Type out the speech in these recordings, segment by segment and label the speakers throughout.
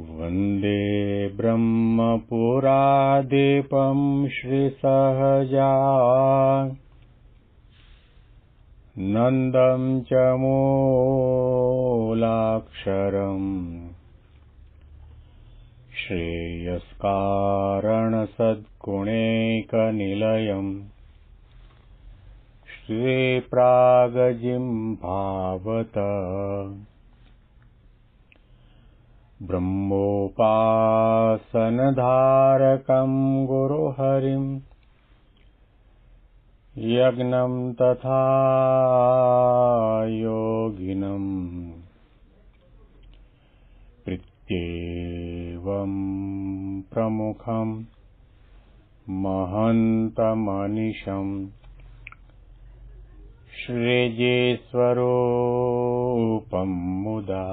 Speaker 1: वन्दे ब्रह्मपुरादीपं श्रीसहजा नन्दं च मूलाक्षरम्। श्रेयस्कारणसद्गुणैकनिलयम्। श्रीप्रागजिम्भावत ब्रह्मोपासनधारकं गुरुहरिम् यज्ञं तथा योगिनम् प्रीत्येवं प्रमुखम् महन्तमनिशम् श्रेजेस्वरूपं मुदा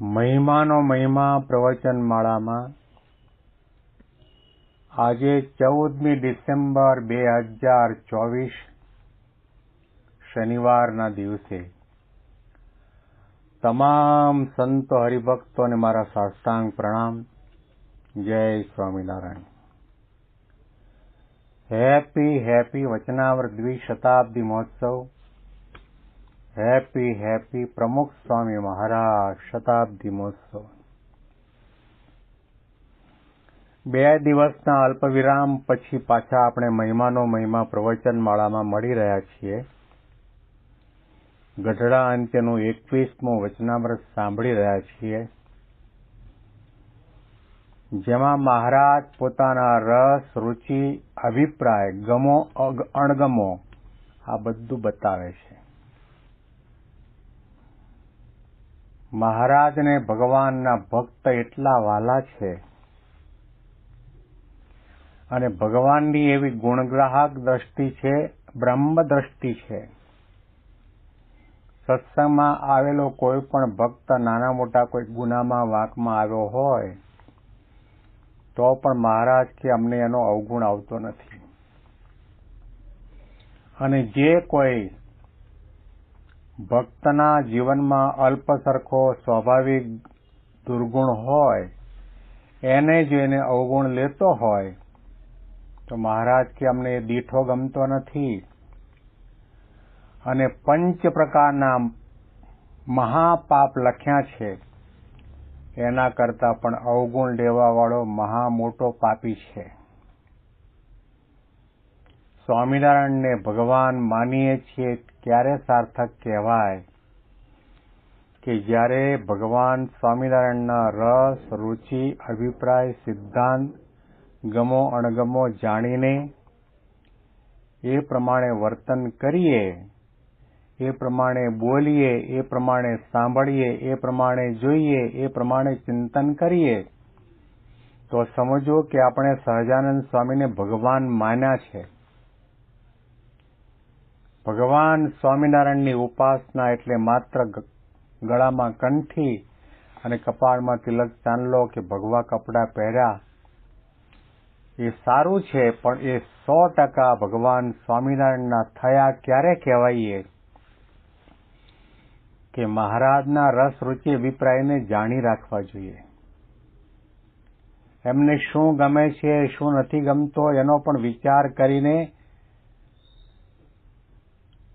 Speaker 1: મહિમાનો મહિમા પ્રવચન માળામાં આજે ચૌદમી ડિસેમ્બર બે હજાર ચોવીસ શનિવારના દિવસે તમામ સંતો હરિભક્તોને મારા સાષ્ટાંગ પ્રણામ. જય સ્વામિનારાયણ. હેપી હેપી વચનાવર દ્વિશતાબ્દી મહોત્સવ. હેપી હેપી પ્રમુખ સ્વામી મહારાજ શતાબ્દી મહોત્સવ બે દિવસના અલ્પવિરામ પછી પાછા આપણે મહિમાનો મહિમા પ્રવચન માળામાં મળી રહ્યા છીએ. ગઢડા અંત્યનું એકવીસમું વચનામૃત સાંભળી રહ્યા છીએ. જેમાં મહારાજ પોતાના રસ, રુચિ, અભિપ્રાય, ગમો અણગમો આ બધું બતાવે છે. મહારાજને ભગવાનના ભક્ત એટલા વાલા છે. અને ભગવાનની એવી ગુણગ્રાહક દ્રષ્ટિ છે, બ્રહ્મ દ્રષ્ટિ છે. સત્સંગમાં આવેલો કોઈ પણ ભક્ત નાના મોટા કોઈ ગુનામાં, વાંકમાં આવ્યો હોય, તો પણ મહારાજ કે અમને એનો અવગુણ આવતો નથી. અને જે કોઈ ભક્તના જીવનમાં અલ્પ સરખો સ્વાભાવિક દુર્ગુણ હોય, એને જોઈને અવગુણ લેતો હોય, તો મહારાજ કે અમને દીઠો ગમતો નથી. અને પંચ પ્રકારના મહાપાપ લખ્યા છે. એના કરતા પણ અવગુણ લેવાવાળો મહા મોટો પાપી છે. સ્વામિનારાયણને ભગવાન માનીએ છીએ ક્યારે સાર્થક કહેવાય કે જ્યારે ભગવાન સ્વામિનારાયણના રસ, રુચિ, અભિપ્રાય, સિદ્ધાંત, ગમો અણગમો જાણીને એ પ્રમાણે વર્તન કરીએ, એ પ્રમાણે બોલીએ, એ પ્રમાણે સાંભળીએ, એ પ્રમાણે જોઈએ, એ પ્રમાણે ચિંતન કરીએ, તો સમજો કે આપણે સહજાનંદ સ્વામીને ભગવાન માન્યા છે. ભગવાન સ્વામિનારાયણની ઉપાસના એટલે માત્ર ગળામાં કંઠી અને કપાળમાં તિલક ચાંદલો કે ભગવા કપડાં પહેર્યા એ સારું છે, પણ એ સો ટકા ભગવાન સ્વામિનારાયણના થયા ક્યારે કહેવાય કે મહારાજના રસ, રુચિ, અભિપ્રાયને જાણી રાખવા જોઈએ. એમને શું ગમે છે, શું નથી ગમતો, એનો પણ વિચાર કરીને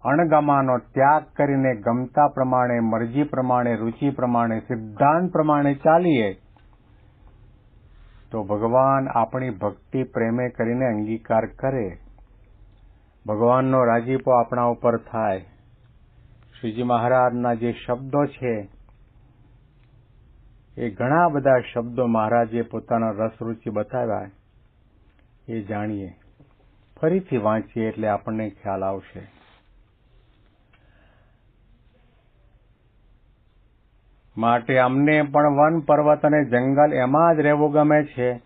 Speaker 1: અણગમાનો ત્યાગ કરીને ગમતા પ્રમાણે, મરજી પ્રમાણે, રુચિ પ્રમાણે, સિદ્ધાંત પ્રમાણે ચાલીએ, તો ભગવાન આપણી ભક્તિ પ્રેમે કરીને અંગીકાર કરે. ભગવાનનો રાજીપો આપણા ઉપર થાય. શ્રીજી મહારાજના જે શબ્દો છે, એ ઘણા બધા શબ્દો મહારાજે પોતાના રસ રુચિ બતાવ્યા. એ જાણીએ. ફરીથી વાંચીએ એટલે આપણને ખ્યાલ આવશે. માટે અમને પણ વન પર્વત અને જંગલ એમાં જ રહેવું ગમે છે.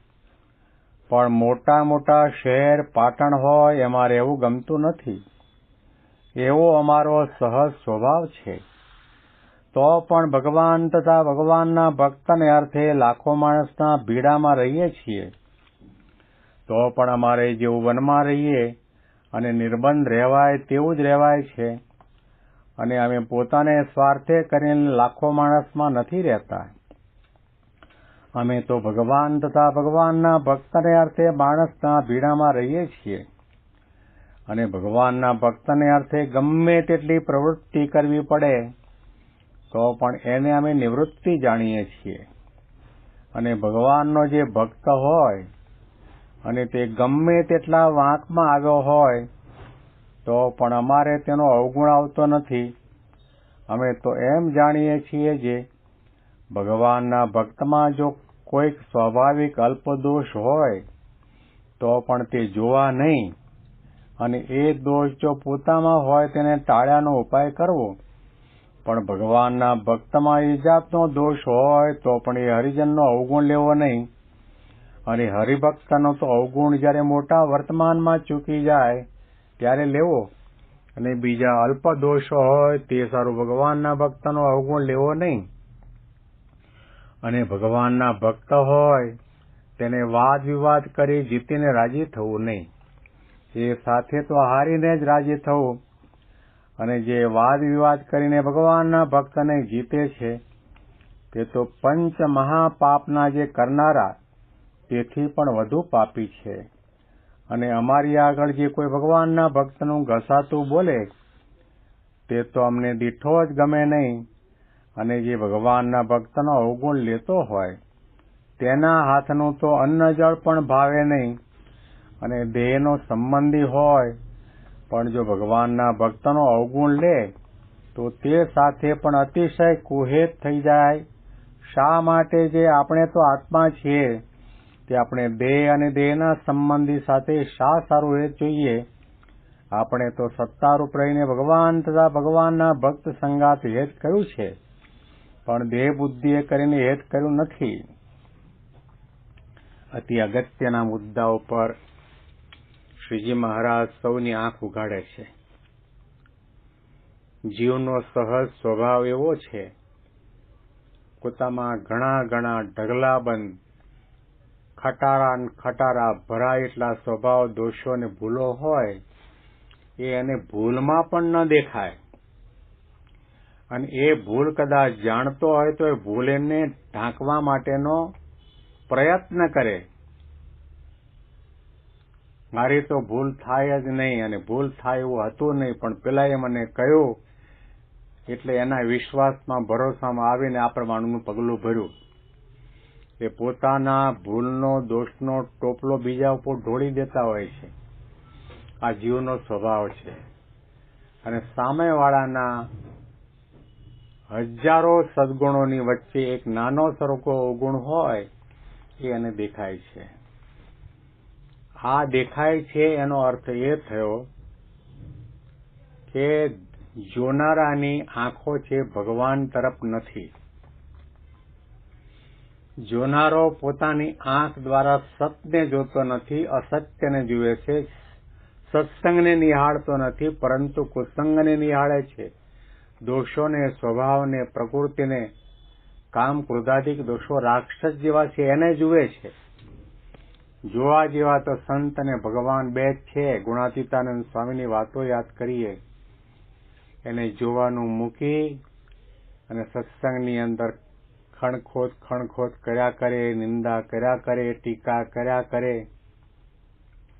Speaker 1: પણ મોટા મોટા શહેર, પાટણ હોય, એમાં રહેવું ગમતું નથી. એવો અમારો સહજ સ્વભાવ છે. તો પણ ભગવાન તથા ભગવાનના ભક્તને અર્થે લાખો માણસના ભીડામાં રહીએ છીએ. તો પણ અમારે જેવું વનમાં રહીએ અને નિર્બંધ રહેવાય તેવું જ રહેવાય છે. અને અમે પોતાને સ્વાર્થે કરીને લાખો માણસમાં નથી રહેતા. અમે તો ભગવાન તથા ભગવાનના ભક્તને અર્થે માણસના ભીડામાં રહીએ છીએ. અને ભગવાનના ભક્તને અર્થે ગમે તેટલી પ્રવૃત્તિ કરવી પડે, તો પણ એને અમે નિવૃત્તિ જાણીએ છીએ. અને ભગવાનનો જે ભક્ત હોય, અને તે ગમે તેટલા વાંકમાં આવ્યો હોય તો પણ અમારે તેનો અવગુણ આવતો નથી. અમે તો એમ જાણીએ છીએ જે ભગવાનના ભક્તમાં જો કોઈક સ્વાભાવિક અલ્પદોષ હોય, તો પણ તે જોવા નહીં. અને એ દોષ જો પોતામાં હોય તેને ટાળ્યાનો ઉપાય કરવો. પણ ભગવાનના ભક્તમાં એ જાતનો દોષ હોય, તો પણ એ હરિજનનો અવગુણ લેવો નહીં. અને હરિભક્તનો તો અવગુણ જ્યારે મોટા વર્તમાનમાં ચૂકી જાય ત્યારે લેવો. અને બીજા અલ્પ દોષો હોય તે સારું ભગવાનના ભક્તનો અવગુણ લેવો નહીં. અને ભગવાનના ભક્ત હોય તેને વાદ વિવાદ કરી જીતીને રાજી થવું નહીં. એ સાથે તો હારીને જ રાજી થવું. અને જે વાદ વિવાદ કરીને ભગવાનના ભક્તને જીતે છે, તે તો પંચ મહાપાપના જે કરનારા, તેથી પણ વધુ પાપી છે. અને અમારી આગળ જે કોઈ ભગવાનના ભક્તનું ઘસાતું બોલે, તે તો અમને દીઠો જ ગમે નહીં. અને જે ભગવાનના ભક્તનો અવગુણ લેતો હોય, તેના હાથનું તો અન્ન જળ પણ ભાવે નહીં. અને દેહનો સંબંધી હોય, પણ જો ભગવાનના ભક્તનો અવગુણ લે, તો તે સાથે પણ અતિશય કુહેત થઈ જાય. શા માટે જે આપણે તો આત્મા છીએ તે આપણે દેહ અને દેહના સંબંધી સાથે શા સારું રહે જોઈએ? આપણે તો સત્તારૂપ રહીને ભગવાન તથા ભગવાનના ભક્ત સંગાત હેત કર્યું છે, પણ દેહ બુદ્ધિએ કરીને હેત કર્યું નથી. અતિ અગત્યના મુદ્દાઓ પર શ્રીજી મહારાજ સૌની આંખ ઉગાડે છે. જીવનો સહજ સ્વભાવ એવો છે, પોતામાં ઘણા ઘણા ઢગલાબંધ ખટારા ખટારા ભરાય એટલા સ્વભાવ દોષો ને ભૂલો હોય, એ એને ભૂલમાં પણ ન દેખાય. અને એ ભૂલ કદાચ જાણતો હોય તો એ ભૂલ એને ઢાંકવા માટેનો પ્રયત્ન કરે. મારી તો ભૂલ થાય જ નહીં અને ભૂલ થાય એવું હતું નહીં, પણ પેલાએ મને કહ્યું, એટલે એના વિશ્વાસમાં ભરોસામાં આવીને આ પ્રમાણનું પગલું ભર્યું. એ પોતાના ભૂલનો, દોષનો ટોપલો બીજા ઉપર ઢોળી દેતા હોય છે. આ જીવનો સ્વભાવ છે. અને સામેવાળાના હજારો સદગુણોની વચ્ચે એક નાનો સરખો અવગુણ હોય, એ એને દેખાય છે. આ દેખાય છે એનો અર્થ એ થયો કે જોનારાની આંખો છે ભગવાન તરફ નથી. જોનારો પોતાની આંખ દ્વારા સત્યને જોતો નથી, અસત્યને જુએ છે, સત્સંગને નિહાળતો નથી, પરંતુ કુસંગને નિહાળે છે. દોષોને, સ્વભાવને, પ્રકૃતિને, કામ ક્રોધાધિક દોષો, રાક્ષસ જેવા છે, એને જુએ છે. જોવા જેવા તો સંત અને ભગવાન બે જ છે. ગુણાતીતાનંદ સ્વામીની વાતો યાદ કરીએ. એને જોવાનું મૂકી અને સત્સંગની અંદર ખણખોત ખણખોત કર્યા કરે, નિંદા કર્યા કરે, ટીકા કર્યા કરે,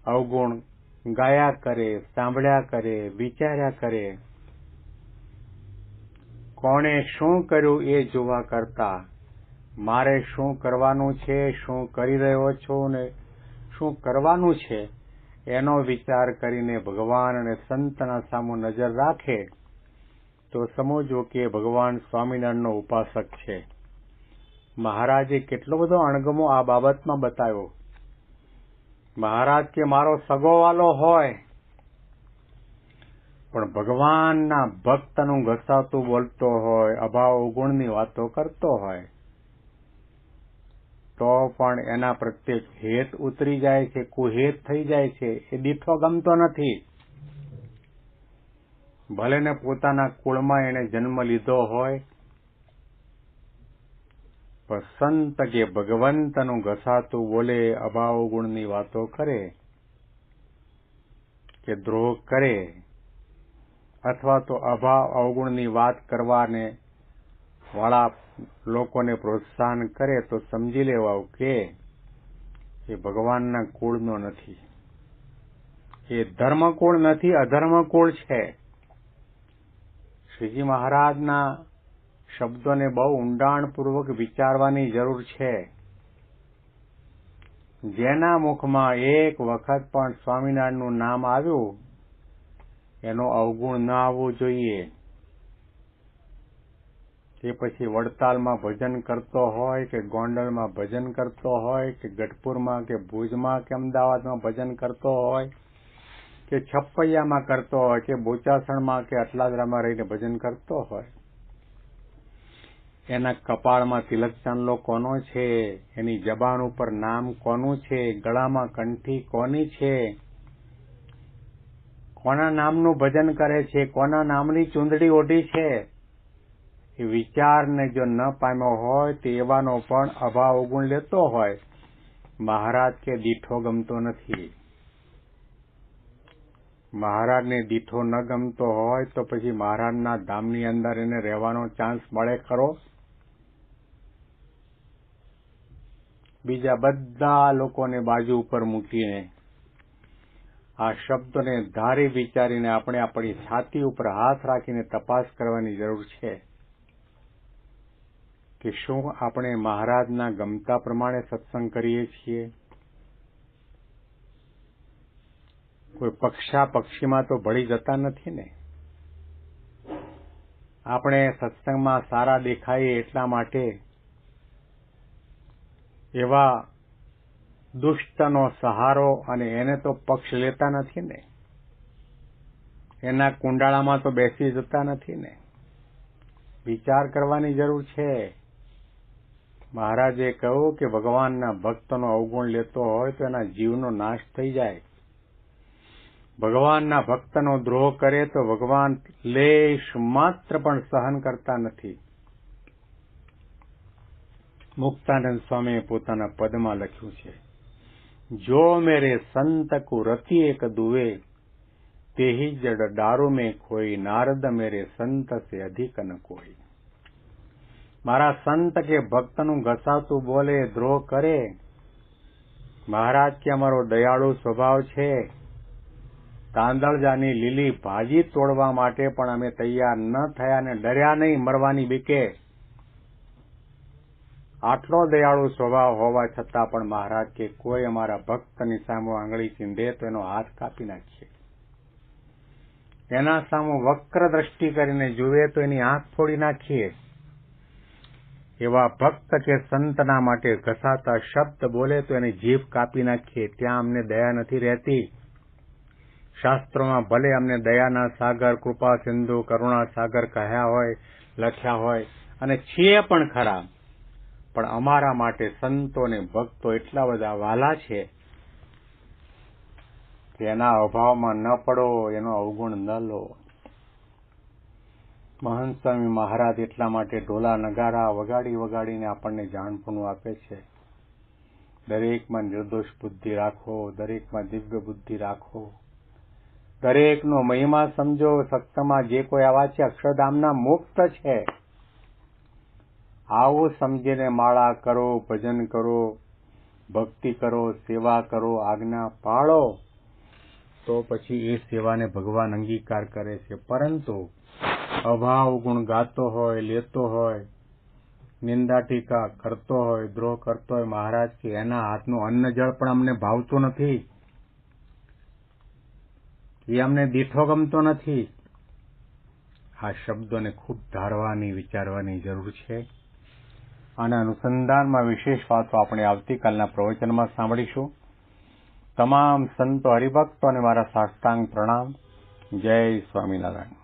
Speaker 1: અવગુણ ગાયા કરે, સાંભળ્યા કરે, વિચાર્યા કરે. કોણે શું કર્યું એ જોવા કરતા? મારે શું કરવાનું છે, શું કરી રહ્યો છું ને શું કરવાનું છે? એનો વિચાર કરીને ભગવાન અને સંતના સામુ નજર રાખે તો સમજો કે ભગવાન સ્વામિનારાયણનો ઉપાસક છે. મહારાજે કેટલો બધો અણગમો આ બાબતમાં બતાવ્યો. મહારાજ કે, મારો સગોવાલો હોય. પણ ભગવાનના ભક્તનું ઘસાતું બોલતો હોય, અભાવ ગુણની વાતો કરતો હોય, તો પણ એના પ્રત્યે હેત ઉતરી જાય છે, કુહેત થઈ જાય છે, એ દીઠો ગમતો નથી. ભલે ને પોતાના કુળમાં એને જન્મ લીધો હોય સંત કે ભગવંતનું ઘસાતું બોલે અભાવ ગુણની વાતો કરે કે દ્રોહ કરે અથવા તો અભાવ અવગુણની વાત કરવાને વાળા લોકોને પ્રોત્સાહન કરે તો સમજી લેવાવું કે એ ભગવાનના કુળનો નથી. એ ધર્મકુળ નથી, અધર્મકુળ છે. શ્રીજી મહારાજના શબ્દોને બહુ ઊંડાણપૂર્વક વિચારવાની જરૂર છે. જેના મુખમાં એક વખત પણ સ્વામિનારાયણનું નામ આવ્યું, એનો અવગુણ ન આવવું જોઈએ. તે પછી વડતાલમાં ભજન કરતો હોય કે ગોંડલમાં ભજન કરતો હોય કે ગઢપુરમાં કે ભુજમાં કે અમદાવાદમાં ભજન કરતો હોય કે છપ્પૈયામાં કરતો હોય કે બોચાસણમાં કે અટલાદરામાં રહીને ભજન કરતો હોય. એના કપાળમાં તિલક ચાંદલો કોનો છે? એની જબાન ઉપર નામ કોનું છે? ગળામાં કંઠી કોની છે? કોના નામનું ભજન કરે છે? કોના નામની ચૂંદડી ઓઢી છે? એ વિચારને જો ન પામ્યો હોય, તો એવાનો પણ અભાવ ગુણ લેતો હોય. મહારાજ કે દીઠો ગમતો નથી. મહારાજને દીઠો ન ગમતો હોય, તો પછી મહારાજના ધામની અંદર એને રહેવાનો ચાન્સ મળે ખરો? બીજા બધા લોકોને બાજુ ઉપર મૂકીને આ શબ્દોને ધારી વિચારીને આપણે આપણી છાતી ઉપર હાથ રાખીને તપાસ કરવાની જરૂર છે કે શું આપણે મહારાજના ગમતા પ્રમાણે સત્સંગ કરીએ છીએ? કોઈ પક્ષા પક્ષીમાં તો ભળી જતા નથી ને? આપણે સત્સંગમાં સારા દેખાઈએ એટલા માટે એવા દુષ્ટનો સહારો અને એને તો પક્ષ લેતા નથી ને. એના કુંડાળામાં તો બેસી જતા નથી ને. વિચાર કરવાની જરૂર છે. મહારાજે કહ્યું કે ભગવાનના ભક્તનો અવગુણ લેતો હોય તો એના જીવનો નાશ થઈ જાય. ભગવાનના ભક્તનો દ્રોહ કરે તો ભગવાન લેશ માત્ર પણ સહન કરતા નથી. મુક્તાનંદ સ્વામીએ પોતાના પદમાં લખ્યું છે, જો મેરે સંત કુ રતિ એક દુવે, તેહી જડ ડારો મેં ખોઈ નારદ મેરે સંત સે અધિક ન કોઈ. મારા સંત કે ભક્તનું ઘસાતું બોલે, દ્રોહ કરે? મહારાજ કે અમારો દયાળુ સ્વભાવ છે? તાંદળજાની લીલી ભાજી તોડવા માટે પણ અમે તૈયાર ન થયા ને ડર્યા નહીં મરવાની બીકે. આટલો દયાળુ સ્વભાવ હોવા છતાં પણ મહારાજ કે કોઈ અમારા ભક્તની સામે આંગળી ચીંધે તો એનો હાથ કાપી નાખીએ એના સામે વક્ર દ્રષ્ટિ કરીને જુએ તો એની આંખ ફોડી નાખીએ. એવા ભક્ત કે સંતના માટે ઘસાતા શબ્દ બોલે તો એની જીભ કાપી નાખીએ. ત્યાં અમને દયા નથી રહેતી. શાસ્ત્રોમાં ભલે અમને દયાના સાગર, કૃપા, સિંધુ, કરુણા સાગર કહ્યા હોય, લખ્યા હોય, અને છીએ પણ ખરા. પણ અમારા માટે સંતો ને ભક્તો એટલા બધા વાલા છે કે એના અભાવમાં ન પડો, એનો અવગુણ ન લો. મહંત મહારાજ એટલા માટે ઢોલા નગારા વગાડી વગાડીને આપણને જાણપણું આપે છે. દરેકમાં નિર્દોષ બુદ્ધિ રાખો, દરેકમાં દિવ્ય બુદ્ધિ રાખો. દરેકનો મહિમા સમજો, સક્તમાં જે કોઈ આવા છે અક્ષરધામના મુક્ત છે. આવું સમજીને માળા કરો, ભજન કરો, ભક્તિ કરો, સેવા કરો, આજ્ઞા પાળો. તો પછી એ સેવાને ભગવાન અંગીકાર કરે છે. પરંતુ અભાવ ગુણ ગાતો હોય, લેતો હોય, નિંદા ટીકા કરતો હોય, દ્રોહ કરતો હોય, મહારાજ કે એના હાથનું અન્ન જળ પણ અમને ભાવતું નથી. એ અમને દીઠો ગમતો નથી. આ શબ્દોને ખૂબ ધારવાની, વિચારવાની જરૂર છે. આના અનુસંધાનમાં વિશેષ વાતો આપણે આવતીકાલના પ્રવચનમાં સાંભળીશું. તમામ સંતો હરિભક્તો અને મારા સાષ્ટાંગ પ્રણામ. જય સ્વામિનારાયણ.